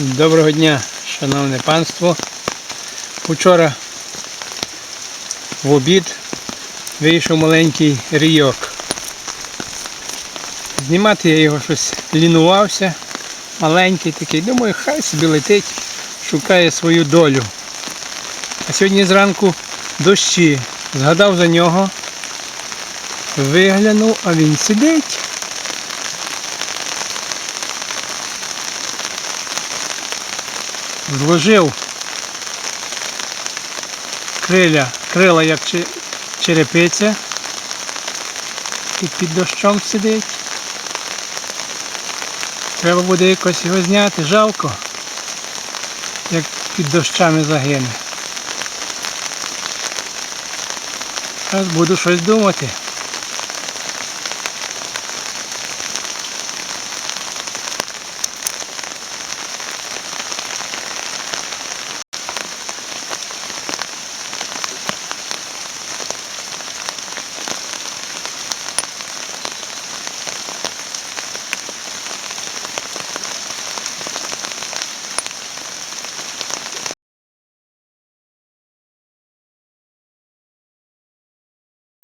Доброго дня, шановне панство. Учора в обід вийшов маленький рійок. Знімати я його щось лінувався. Маленький такий. Думаю, хай собі летить, шукає свою долю. А сьогодні зранку дощі. Згадав за нього. Виглянув, а він сидить. Зложив криля, крила як черепиця. І під дощом сидить. Треба буде якось його зняти, жалко, як під дощами загине. Зараз буду щось думати.